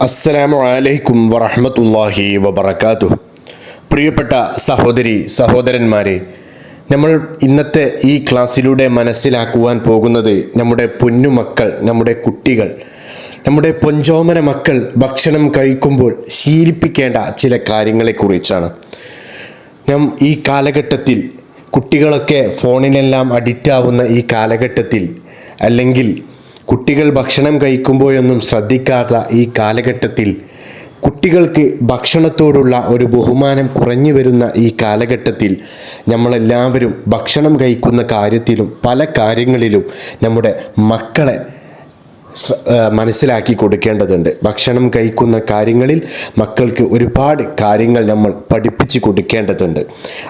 അസ്സലാമു അലൈക്കും വറഹമത്തല്ലാഹി വബർക്കാത്തു പ്രിയപ്പെട്ട സഹോദരി സഹോദരന്മാരെ നമ്മൾ ഇന്നത്തെ ഈ ക്ലാസ്സിലൂടെ മനസ്സിലാക്കുവാൻ പോകുന്നത് നമ്മുടെ പൊന്നുമക്കൾ നമ്മുടെ കുട്ടികൾ നമ്മുടെ പൊഞ്ചോമന മക്കൾ ഭക്ഷണം കഴിക്കുമ്പോൾ ശീലിപ്പിക്കേണ്ട ചില കാര്യങ്ങളെക്കുറിച്ചാണ്. നാം ഈ കാലഘട്ടത്തിൽ കുട്ടികളൊക്കെ ഫോണിനെല്ലാം അഡിക്റ്റ് ആവുന്ന ഈ കാലഘട്ടത്തിൽ അല്ലെങ്കിൽ കുട്ടികൾ ഭക്ഷണം കഴിക്കുമ്പോഴൊന്നും ശ്രദ്ധിക്കാത്ത ഈ കാലഘട്ടത്തിൽ കുട്ടികൾക്ക് ഭക്ഷണത്തോടുള്ള ഒരു ബഹുമാനം കുറഞ്ഞു വരുന്ന ഈ കാലഘട്ടത്തിൽ നമ്മളെല്ലാവരും ഭക്ഷണം കഴിക്കുന്ന കാര്യത്തിലും പല കാര്യങ്ങളിലും നമ്മുടെ മക്കളെ മനസ്സിലാക്കി കൊടുക്കേണ്ടതുണ്ട്. ഭക്ഷണം കഴിക്കുന്ന കാര്യങ്ങളിൽ മക്കൾക്ക് ഒരുപാട് കാര്യങ്ങൾ നമ്മൾ പഠിപ്പിച്ചു കൊടുക്കേണ്ടതുണ്ട്.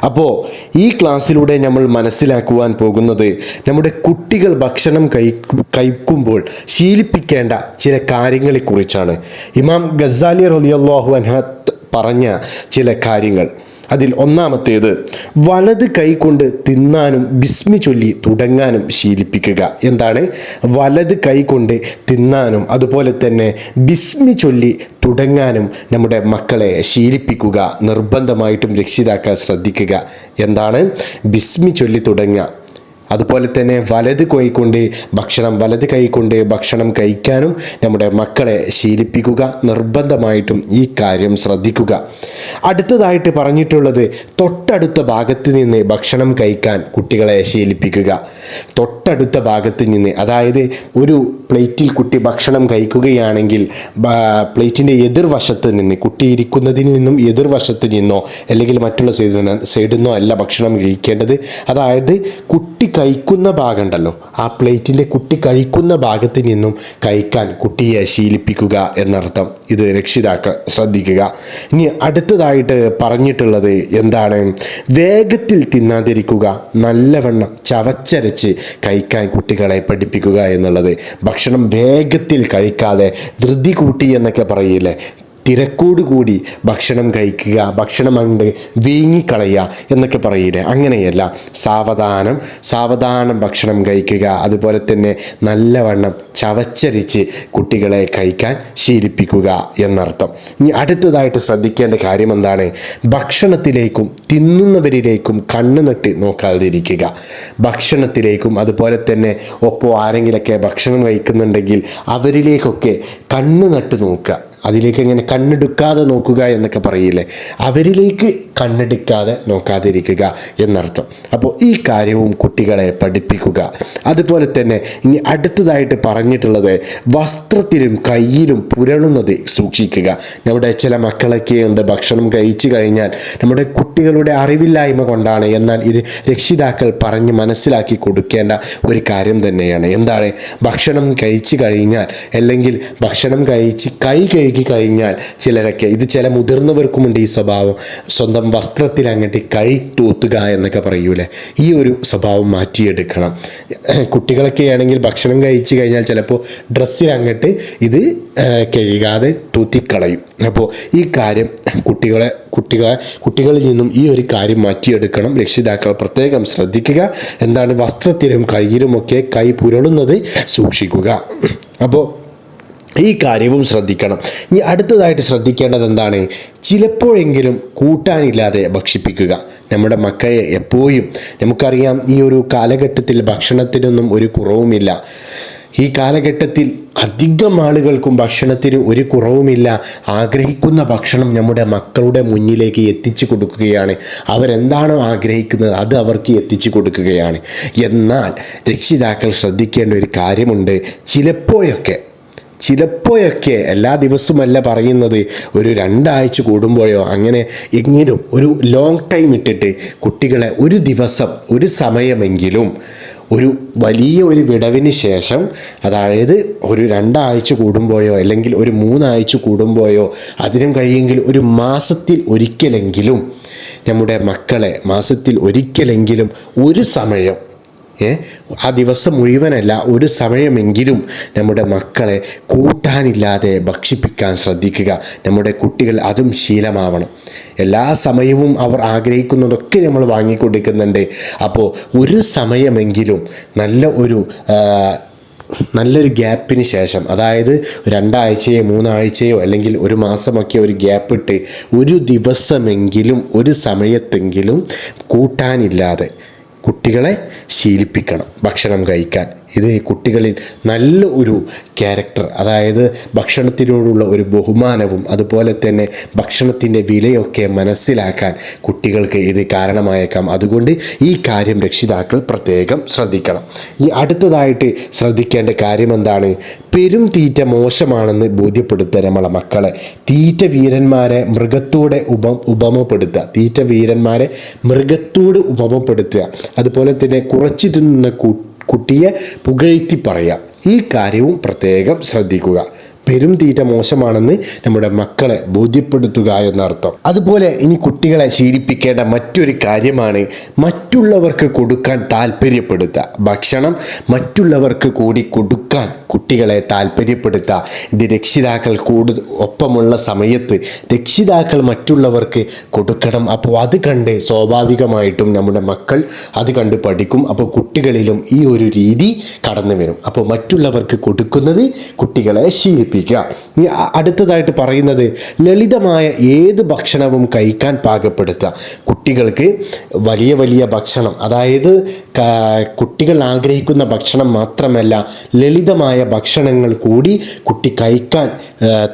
അപ്പോൾ ഈ ക്ലാസ്സിലൂടെ നമ്മൾ മനസ്സിലാക്കുവാൻ പോകുന്നത് നമ്മുടെ കുട്ടികൾ ഭക്ഷണം കഴി കഴിക്കുമ്പോൾ ശീലിപ്പിക്കേണ്ട ചില കാര്യങ്ങളെക്കുറിച്ചാണ്. ഇമാം ഗസാലി റലിയല്ലാഹു അൻഹ പറഞ്ഞ ചില കാര്യങ്ങൾ. അതിൽ ഒന്നാമത്തേത് വലത് കൈകൊണ്ട് തിന്നാനും ബിസ്മി ചൊല്ലി തുടങ്ങാനും ശീലിപ്പിക്കുക. എന്താണ്? വലത് കൈകൊണ്ട് തിന്നാനും അതുപോലെ തന്നെ ബിസ്മി ചൊല്ലി തുടങ്ങാനും നമ്മുടെ മക്കളെ ശീലിപ്പിക്കുക നിർബന്ധമായിട്ടും രക്ഷിതാക്കൾ ശ്രദ്ധിക്കുക. എന്താണ്? ബിസ്മി ചൊല്ലി തുടങ്ങുക. അതുപോലെ തന്നെ വലത് കൈകൊണ്ട് ഭക്ഷണം വലത് കൈകൊണ്ട് ഭക്ഷണം കഴിക്കാനും നമ്മുടെ മക്കളെ ശീലിപ്പിക്കുക നിർബന്ധമായിട്ടും ഈ കാര്യം ശ്രദ്ധിക്കുക. അടുത്തതായിട്ട് പറഞ്ഞിട്ടുള്ളത് തൊട്ടടുത്ത ഭാഗത്ത് നിന്ന് ഭക്ഷണം കഴിക്കാൻ കുട്ടികളെ ശീലിപ്പിക്കുക. തൊട്ടടുത്ത ഭാഗത്ത് നിന്ന് അതായത് ഒരു പ്ലേറ്റിൽ കുട്ടി ഭക്ഷണം കഴിക്കുകയാണെങ്കിൽ പ്ലേറ്റിന്റെ എതിർവശത്ത് നിന്ന് കുട്ടി ഇരിക്കുന്നതിൽ നിന്നും എതിർവശത്ത് നിന്നോ അല്ലെങ്കിൽ മറ്റുള്ള സൈഡിൽ നിന്നോ അല്ല ഭക്ഷണം കഴിക്കേണ്ടത്. അതായത് കുട്ടി കഴിക്കുന്ന ഭാഗം ഉണ്ടല്ലോ ആ പ്ലേറ്റിന്റെ കുട്ടി കഴിക്കുന്ന ഭാഗത്ത് നിന്നും കഴിക്കാൻ കുട്ടിയെ ശീലിപ്പിക്കുക എന്നർത്ഥം. ഇത് രക്ഷിതാക്കൾ ശ്രദ്ധിക്കുക. ഇനി അടുത്തതായിട്ട് പറഞ്ഞിട്ടുള്ളത് എന്താണ്? വേഗത്തിൽ തിന്നാതിരിക്കുക നല്ലവണ്ണം ചവച്ചരച്ച് കഴിക്കാൻ കുട്ടികളെ പഠിപ്പിക്കുക എന്നുള്ളത്. ഭക്ഷണം വേഗത്തിൽ കഴിക്കാതെ ധൃതി കൂട്ടി എന്നൊക്കെ പറയില്ലേ? തിരക്കോട് കൂടി ഭക്ഷണം കഴിക്കുക ഭക്ഷണം അങ്ങോട്ട് വീങ്ങിക്കളയുക എന്നൊക്കെ പറയില്ലേ? അങ്ങനെയല്ല. സാവധാനം സാവധാനം ഭക്ഷണം കഴിക്കുക. അതുപോലെ തന്നെ നല്ലവണ്ണം ചവച്ചരിച്ച് കുട്ടികളെ കഴിക്കാൻ ശീലിപ്പിക്കുക എന്നർത്ഥം. ഇനി അടുത്തതായിട്ട് ശ്രദ്ധിക്കേണ്ട കാര്യം എന്താണ് ഭക്ഷണത്തിലേക്കും തിന്നുന്നവരിലേക്കും കണ്ണു നട്ടി നോക്കാതിരിക്കുക. ഭക്ഷണത്തിലേക്കും അതുപോലെ തന്നെ ഒപ്പം ആരെങ്കിലൊക്കെ ഭക്ഷണം കഴിക്കുന്നുണ്ടെങ്കിൽ അവരിലേക്കൊക്കെ കണ്ണു നട്ട് നോക്കുക. അതിലേക്ക് ഇങ്ങനെ കണ്ണെടുക്കാതെ നോക്കുക എന്നൊക്കെ പറയില്ലേ? അവരിലേക്ക് കണ്ണെടുക്കാതെ നോക്കാതിരിക്കുക എന്നർത്ഥം. അപ്പോൾ ഈ കാര്യവും കുട്ടികളെ പഠിപ്പിക്കുക. അതുപോലെ തന്നെ ഇനി അടുത്തതായിട്ട് പറഞ്ഞിട്ടുള്ളത് വസ്ത്രത്തിലും കയ്യിലും പുരളുന്നത് സൂക്ഷിക്കുക. നമ്മുടെ ചില മക്കളൊക്കെ ഉണ്ട് ഭക്ഷണം കഴിച്ചു കഴിഞ്ഞാൽ നമ്മുടെ കുട്ടികളുടെ അറിവില്ലായ്മ കൊണ്ടാണ്. എന്നാൽ ഇത് രക്ഷിതാക്കൾ പറഞ്ഞ് മനസ്സിലാക്കി കൊടുക്കേണ്ട ഒരു കാര്യം തന്നെയാണ്. എന്താണ്? ഭക്ഷണം കഴിച്ചു കഴിഞ്ഞാൽ അല്ലെങ്കിൽ ഭക്ഷണം കഴിച്ച് കൈ കഴുകി കഴിഞ്ഞാൽ ചിലരൊക്കെ ഇത് ചില മുതിർന്നവർക്കുമുണ്ട് ഈ സ്വഭാവം. സ്വന്തം വസ്ത്രത്തിൽ അങ്ങോട്ട് കൈ തൂത്തുക എന്നൊക്കെ പറയൂലേ? ഈ ഒരു സ്വഭാവം മാറ്റിയെടുക്കണം. കുട്ടികളൊക്കെ ആണെങ്കിൽ ഭക്ഷണം കഴിച്ചു കഴിഞ്ഞാൽ ചിലപ്പോൾ ഡ്രസ്സിൽ അങ്ങോട്ട് ഇത് കഴുകാതെ തൂത്തിക്കളയും. അപ്പോൾ ഈ കാര്യം കുട്ടികളെ കുട്ടികളെ കുട്ടികളിൽ നിന്നും ഈ ഒരു കാര്യം മാറ്റിയെടുക്കണം. രക്ഷിതാക്കൾ പ്രത്യേകം ശ്രദ്ധിക്കുക. എന്താണ് വസ്ത്രത്തിലും കയ്യിലുമൊക്കെ കൈ പുരളുന്നത് സൂക്ഷിക്കുക. അപ്പോൾ ഈ കാര്യവും ശ്രദ്ധിക്കണം. ഇനി അടുത്തതായിട്ട് ശ്രദ്ധിക്കേണ്ടത് എന്താണ്? ചിലപ്പോഴെങ്കിലും കൂട്ടാനില്ലാതെ ഭക്ഷിപ്പിക്കുക. നമ്മുടെ മക്കളെ എപ്പോഴും നമുക്കറിയാം ഈ ഒരു കാലഘട്ടത്തിൽ ഭക്ഷണത്തിനൊന്നും ഒരു കുറവുമില്ല. ഈ കാലഘട്ടത്തിൽ അധികം ആളുകൾക്കും ഭക്ഷണത്തിന് ഒരു കുറവുമില്ല. ആഗ്രഹിക്കുന്ന ഭക്ഷണം നമ്മുടെ മക്കളുടെ മുന്നിലേക്ക് എത്തിച്ചു കൊടുക്കുകയാണ്. അവരെന്താണോ ആഗ്രഹിക്കുന്നത് അത് അവർക്ക് എത്തിച്ചു കൊടുക്കുകയാണ്. എന്നാൽ രക്ഷിതാക്കൾ ശ്രദ്ധിക്കേണ്ട ഒരു കാര്യമുണ്ട്. ചിലപ്പോഴൊക്കെ ചിലപ്പോഴൊക്കെ എല്ലാ ദിവസവുമല്ല പറയുന്നത് ഒരു രണ്ടാഴ്ച കൂടുമ്പോഴോ അങ്ങനെ എങ്കിലും ഒരു ലോങ് ടൈം ഇട്ടിട്ട് കുട്ടികളെ ഒരു ദിവസം ഒരു സമയമെങ്കിലും ഒരു വലിയ ഒരു വിടവിന് ശേഷം അതായത് ഒരു രണ്ടാഴ്ച കൂടുമ്പോഴോ അല്ലെങ്കിൽ ഒരു മൂന്നാഴ്ച കൂടുമ്പോഴോ അതിനും കഴിയെങ്കിൽ ഒരു മാസത്തിൽ ഒരിക്കലെങ്കിലും നമ്മുടെ മക്കളെ മാസത്തിൽ ഒരിക്കലെങ്കിലും ഒരു സമയം ആ ദിവസം മുഴുവനല്ല ഒരു സമയമെങ്കിലും നമ്മുടെ മക്കളെ കൂട്ടാനില്ലാതെ ഭക്ഷിപ്പിക്കാൻ ശ്രദ്ധിക്കുക. നമ്മുടെ കുട്ടികൾ അതും ശീലമാവണം. എല്ലാ സമയവും അവർ ആഗ്രഹിക്കുന്നതൊക്കെ നമ്മൾ വാങ്ങിക്കൊടുക്കുന്നുണ്ട്. അപ്പോൾ ഒരു സമയമെങ്കിലും നല്ല ഒരു നല്ലൊരു ഗ്യാപ്പിന് ശേഷം അതായത് രണ്ടാഴ്ചയോ മൂന്നാഴ്ചയോ അല്ലെങ്കിൽ ഒരു മാസമൊക്കെ ഒരു ഗ്യാപ്പ് ഇട്ട് ഒരു ദിവസമെങ്കിലും ഒരു സമയത്തെങ്കിലും കൂട്ടാനില്ലാതെ കുട്ടികളെ ശീലിപ്പിക്കണം ഭക്ഷണം കഴിക്കാൻ. ഇത് കുട്ടികളിൽ നല്ല ഒരു ക്യാരക്ടർ അതായത് ഭക്ഷണത്തിനോടുള്ള ഒരു ബഹുമാനവും അതുപോലെ തന്നെ ഭക്ഷണത്തിന്റെ വിലയൊക്കെ മനസ്സിലാക്കാൻ കുട്ടികൾക്ക് ഇത് കാരണമായേക്കാം. അതുകൊണ്ട് ഈ കാര്യം രക്ഷിതാക്കൾ പ്രത്യേകം ശ്രദ്ധിക്കണം. ഈ അടുത്തതായിട്ട് ശ്രദ്ധിക്കേണ്ട കാര്യം എന്താണ്? പെരും തീറ്റ മോശമാണെന്ന് ബോധ്യപ്പെടുത്തുക നമ്മളെ മക്കളെ. തീറ്റ വീരന്മാരെ മൃഗത്തോടെ ഉപ ഉപമപ്പെടുത്തുക. തീറ്റ വീരന്മാരെ മൃഗത്തോട് ഉപമപ്പെടുത്തുക. അതുപോലെ തന്നെ കുറച്ച് തിന്നുന്ന കുട്ടിയെ പുകഴ്ത്തി പറയാം. ഈ കാര്യവും പ്രത്യേകം ശ്രദ്ധിക്കുക. പെരും തീറ്റ മോശമാണെന്ന് നമ്മുടെ മക്കളെ ബോധ്യപ്പെടുത്തുക എന്നർത്ഥം. അതുപോലെ ഇനി കുട്ടികളെ ശീലിപ്പിക്കേണ്ട മറ്റൊരു കാര്യമാണ് മറ്റുള്ളവർക്ക് കൊടുക്കാൻ താല്പര്യപ്പെടുത്തുക ഭക്ഷണം മറ്റുള്ളവർക്ക് കൂടി കൊടുക്കാൻ കുട്ടികളെ താല്പര്യപ്പെടുത്തുക ഇത് രക്ഷിതാക്കൾ കൂടു ഒപ്പമുള്ള സമയത്ത് രക്ഷിതാക്കൾ മറ്റുള്ളവർക്ക് കൊടുക്കണം. അപ്പോൾ അത് കണ്ട് സ്വാഭാവികമായിട്ടും നമ്മുടെ മക്കൾ അത് കണ്ട് പഠിക്കും. അപ്പോൾ കുട്ടികളിലും ഈ ഒരു രീതി കടന്നു വരും അപ്പോൾ മറ്റുള്ളവർക്ക് കൊടുക്കുന്നത് കുട്ടികളെ ശീലിപ്പിക്കുക ഇനി അടുത്തതായിട്ട് പറയുന്നത് ലളിതമായ ഏത് ഭക്ഷണവും കഴിക്കാൻ പാകപ്പെടുത്തുക. കുട്ടികൾക്ക് വലിയ വലിയ ഭക്ഷണം അതായത് കുട്ടികൾ ആഗ്രഹിക്കുന്ന ഭക്ഷണം മാത്രമല്ല ലളിതമായ ഭക്ഷണങ്ങൾ കൂടി കുട്ടി കഴിക്കാൻ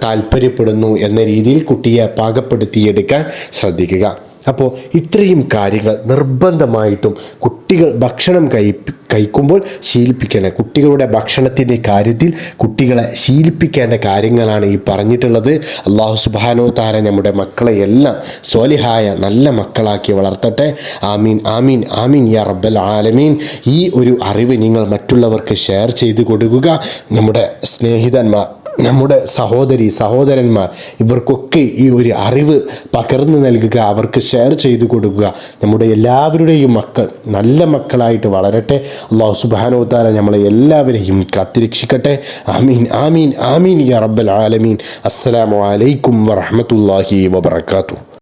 താല്പര്യപ്പെടുന്നു എന്ന രീതിയിൽ കുട്ടിയെ പാകപ്പെടുത്തിയെടുക്കാൻ ശ്രദ്ധിക്കുക. അപ്പോൾ ഇത്രയും കാര്യങ്ങൾ നിർബന്ധമായിട്ടും കുട്ടികൾ ഭക്ഷണം കഴി കഴിക്കുമ്പോൾ ശീലിപ്പിക്കേണ്ട കുട്ടികളുടെ ഭക്ഷണത്തിന്റെ കാര്യത്തിൽ കുട്ടികളെ ശീലിപ്പിക്കേണ്ട കാര്യങ്ങളാണ് ഈ പറഞ്ഞിട്ടുള്ളത്. അള്ളാഹു സുബാനോ താര നമ്മുടെ മക്കളെ എല്ലാം സോലിഹായ നല്ല മക്കളാക്കി വളർത്തട്ടെ. ആമീൻ ആമീൻ ആമീൻ യാ റബ്ബൽ ആലമീൻ. ഈ ഒരു അറിവ് നിങ്ങൾ മറ്റുള്ളവർക്ക് ഷെയർ ചെയ്തു കൊടുക്കുക. നമ്മുടെ സ്നേഹിതന്മാർ നമ്മുടെ സഹോദരി സഹോദരന്മാർ ഇവർക്കൊക്കെ ഈ ഒരു അറിവ് പകർന്നു നൽകുക അവർക്ക് ഷെയർ ചെയ്തു കൊടുക്കുക. നമ്മുടെ എല്ലാവരുടെയും മക്കൾ നല്ല മക്കളായിട്ട് വളരട്ടെ. അള്ളാഹു സുബാനോത്താര നമ്മളെ എല്ലാവരെയും കാത്തിരക്ഷിക്കട്ടെ. ആമീൻ ആമീൻ ആമീൻ യാ റബ്ബൽ ആലമീൻ. അസ്സലാമു അലൈക്കും വറഹമത്തല്ലാഹി വബർക്കാത്തു